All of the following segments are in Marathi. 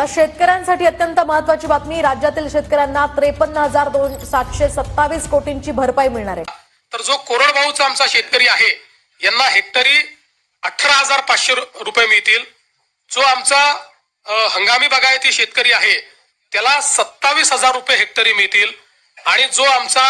आता शेतकऱ्यांसाठी अत्यंत महत्वाची बातमी. राज्यातील शेतकऱ्यांना त्रेपन्न हजार दोन सातशे सत्तावीस कोटींची भरपाई मिळणार आहे. तर जो कोरडभाऊचा आमचा शेतकरी आहे यांना हेक्टरी अठरा हजार पाचशे रु- रुपये मिळतील. जो आमचा हंगामी बागायती शेतकरी आहे त्याला सत्तावीस हजार रुपये हेक्टरी मिळतील. आणि जो आमचा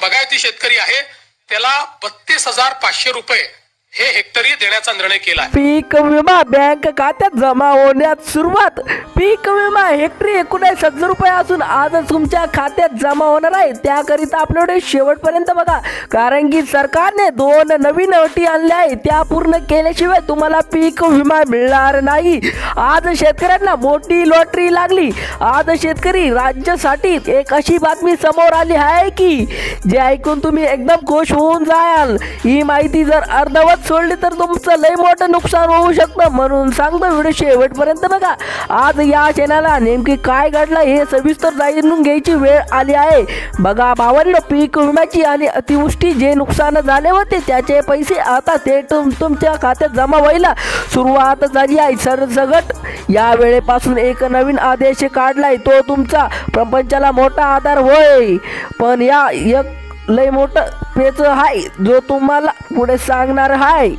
बागायती शेतकरी आहे त्याला बत्तीस हजार पाचशे रुपये हे हेक्टरी देण्याचा निर्णय केला पीक विमा बँक खात्यात जमा होण्यात सुरुवात. पीक विमा हेक्टरी एकोणीस हजार रुपये असून आजच तुमच्या खात्यात जमा होणार आहे. त्याकरिता आपल्याकडे शेवटपर्यंत बघा. कारण की सरकारने दोन नवीन अटी आणल्या आहेत. त्या पूर्ण केल्याशिवाय तुम्हाला पीक विमा मिळणार नाही. आज शेतकऱ्यांना मोठी लॉटरी लागली. आज शेतकरी राज्यासाठी एक अशी बातमी समोर आली आहे की जे ऐकून तुम्ही एकदम खुश होऊन जाल ही माहिती जर अर्धवट सोडली तर तुमचं लय मोठं नुकसान होऊ शकतं म्हणून सांगतो व्हिडिओ शेवटपर्यंत बघा. आज या चॅनलला नेमकी काय घडलं हे सविस्तर जाणून घ्यायची वेळ आली आहे. बघा भावांनो पीक विम्याची आणि अतिवृष्टी जे नुकसान झाले होते त्याचे पैसे आता ते तुम तुमच्या खात्यात जमा व्हायला सुरुवात झाली आहे. सरसगट या वेळेपासून एक नवीन आदेश काढलाय. तो तुमचा प्रपंचाला मोठा आधार होय. पण या एक लय मोठं पेच आहे जो तुम्हाला पुढे सांगणार आहे.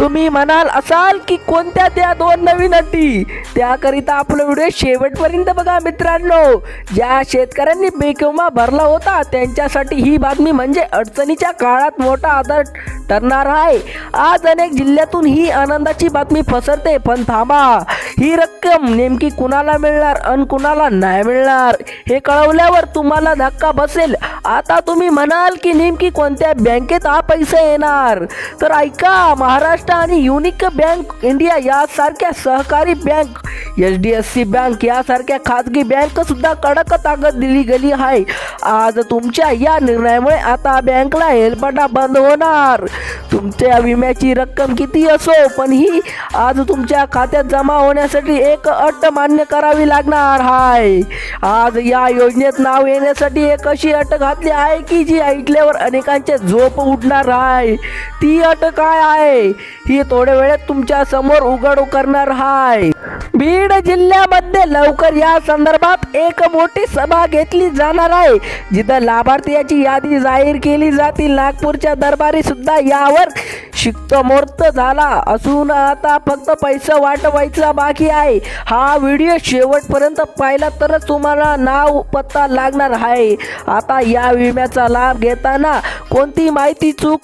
तुम्ही म्हणाल असाल की कोणत्या त्या दोन नवीन अटी? त्याकरिता आपला व्हिडिओ शेवटपर्यंत बघा मित्रांनो. ज्या शेतकऱ्यांनी पीक भरला होता त्यांच्यासाठी ही बातमी म्हणजे अडचणीच्या काळात मोठा आधार ठरणार आहे. आज अनेक जिल्ह्यातून ही आनंदाची बातमी पसरते. पण थांबा. ही रक्कम नेमकी कुणाला मिळणार आणि कुणाला नाही मिळणार हे कळवल्यावर तुम्हाला धक्का बसेल. आता तुम्ही म्हणाल की नेमकी कोणत्या बँकेत हा पैसे येणार? तर ऐका महाराष्ट्र आणि युनिक बँक इंडिया यासारख्या सहकारी bank H D F C bank यासारख्या खाजगी बँक सुद्धा कडक ताकद दिली गेली आहे. आज तुमच्या या निर्णयामुळे आता बँकला हेलपाटा बंद होणार. तुमच्या विम्याची रक्कम किती असो पण ही आज तुमच्या खात्यात जमा होण्यासाठी एक अट मान्य करावी लागणार आहे. आज या योजनेत नाव येण्यासाठी एक अशी अट घातली आहे की जी ऐकल्यावर अनेकांचे झोप उडणार आहे. ती अट काय आहे? ही थोड्या वेळात तुमच्यासमोर उघड करणार आहे. बीड जिल्ह्यामध्ये लवकर या संदर्भात एक मोठी सभा घेतली जाणार आहे. जिथं लाभार्थीची यादी जाहीर केली जातील. नागपूरच्या दरबारी सुद्धा यावर शिक्तमोर्त झाला असून आता फक्त पैसा वाटवायचा बाकी आहे. हा व्हिडिओ शेवटपर्यंत पाहिला तरच तुम्हाला नाव पत्ता लागणार आहे. आता या विम्याचा लाभ घेताना कोणती माहिती चूक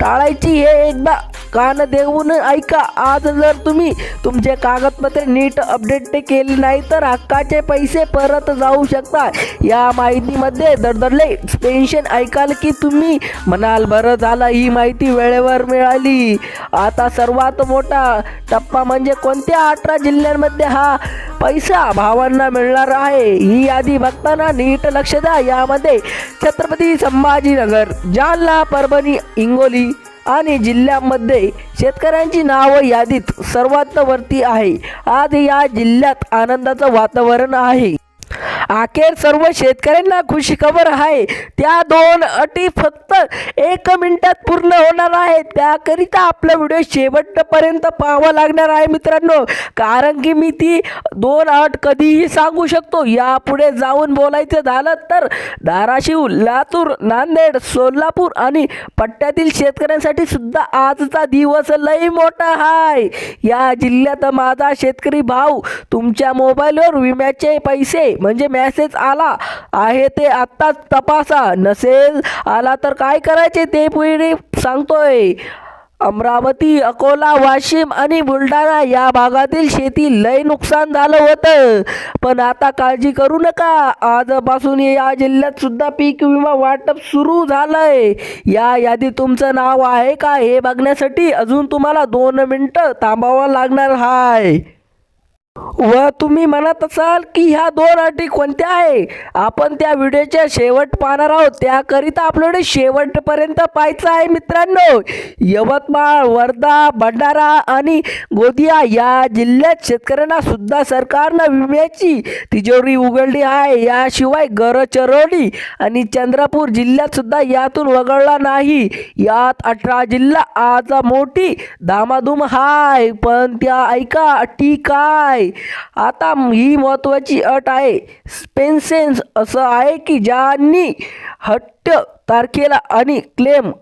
टाळायची हे एकदा कान देऊन ऐका. आज जर तुम्ही तुमचे कागदपत्रे नीट अपडेट केले नाही तर हक्काचे पैसे परत जाऊ शकता या माहितीमध्ये दडदडले पेन्शन ऐकाल की तुम्ही? म्हणाल बरं झालं ही माहिती वेळेवर मिळाली. आता सर्वात मोठा टप्पा म्हणजे कोणत्या अठरा जिल्ह्यांमध्ये हा पैसा भावांना मिळणार आहे? ही यादी बघताना नीट लक्ष द्या. यामध्ये छत्रपती संभाजीनगर जालना परभणी हिंगोली आणि जिल्ह्यामध्ये शेतकऱ्यांची नावं यादीत सर्वात वरती आहे. आज या जिल्ह्यात आनंदाचं वातावरण आहे. अखेर सर्व शेतकऱ्यांना खुशी खबर आहे. त्या दोन अटी फक्त एक मिनिटात पूर्ण होणार आहे त्याकरिता आपला व्हिडिओ शेवटपर्यंत पाहावा लागणार आहे मित्रांनो. कारण की मी ती दोन अट कधीही सांगू शकतो. यापुढे जाऊन बोलायचं झालं तर धाराशिव लातूर नांदेड सोलापूर आणि पट्ट्यातील शेतकऱ्यांसाठी सुद्धा आजचा दिवस लई मोठा आहे या जिल्ह्यात माझा शेतकरी भाऊ तुमच्या मोबाईलवर विम्याचे पैसे म्हणजे मेसेज आला. आहे ते आत्ताच तपासा. नसेल आला तर काय करायचे ते पुढे सांगतोय. अमरावती अकोला वाशिम आणि बुलढाणा या भागातील शेती लय नुकसान झालं होतं. पण आता काळजी करू नका. आजपासून या जिल्ह्यात सुद्धा पीक विमा वाटप सुरू झालंय. या यादीत तुमचं नाव आहे का हे बघण्यासाठी अजून तुम्हाला दोन मिनटं थांबावं लागणार आहे व तुम्ही म्हणत असाल की ह्या दोन अटी कोणत्या आहे? आपण त्या व्हिडिओच्या शेवट पाहणार आहोत. त्याकरिता आपल्याकडे शेवटपर्यंत पाहायचं आहे मित्रांनो. यवतमाळ वर्धा भंडारा आणि गोदिया या जिल्ह्यात शेतकऱ्यांना सुद्धा सरकारनं विम्याची तिजोरी उघडली आहे. याशिवाय गरचरोली आणि चंद्रपूर जिल्ह्यात सुद्धा यातून वगळला नाही. यात अठरा जिल्हा आज मोठी धामाधूम हाय पण त्या ऐका अटी काय आता ही महत्त्वाची अट आहे. स्पेन्सेन्स असं आहे की ज्यांनी हट्ट तारखेला आणि क्लेम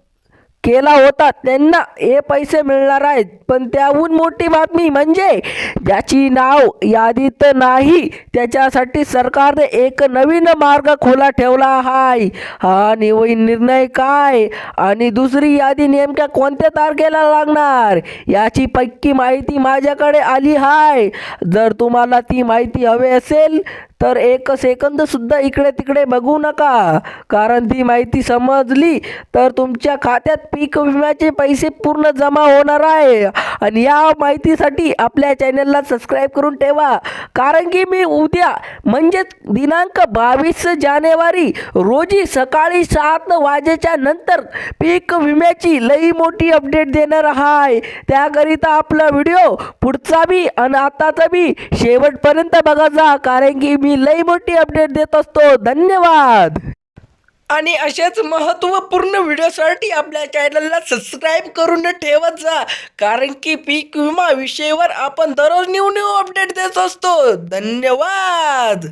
केला होता त्यांना हे पैसे मिळणार आहेत. पण त्याहून मोठी बातमी म्हणजे ज्याची नाव यादीत नाही त्याच्यासाठी सरकारने एक नवीन मार्ग खुला ठेवला आहे हा नवीन निर्णय काय? आणि दुसरी यादी नेमक्या कोणत्या तारखेला लागणार? याची पक्की माहिती माझ्याकडे आली आहे जर तुम्हाला ती माहिती हवी असेल तर एक सेकंद सुद्धा इकडे तिकडे बघू नका. कारण ती माहिती समजली तर तुमच्या खात्यात पीक विम्याचे पैसे पूर्ण जमा होणार आहे. आणि या माहितीसाठी आपल्या चॅनलला सबस्क्राईब करून ठेवा. कारण की मी उद्या म्हणजेच दिनांक बावीस जानेवारी रोजी सकाळी सात वाजेच्या नंतर पीक विम्याची लई मोठी अपडेट देणार आहे. त्याकरिता आपला व्हिडिओ पुढचा बी आणि आताचा बी शेवटपर्यंत बघा जा. कारण की मी लई मोठी अपडेट देत असतो. धन्यवाद! आणि अशाच महत्त्वपूर्ण व्हिडिओसाठी आपल्या चॅनलला सबस्क्राईब करून ठेवत जा. कारण की पीक विमा विषयावर आपण दररोज न्यू न्यू अपडेट देत असतो. धन्यवाद!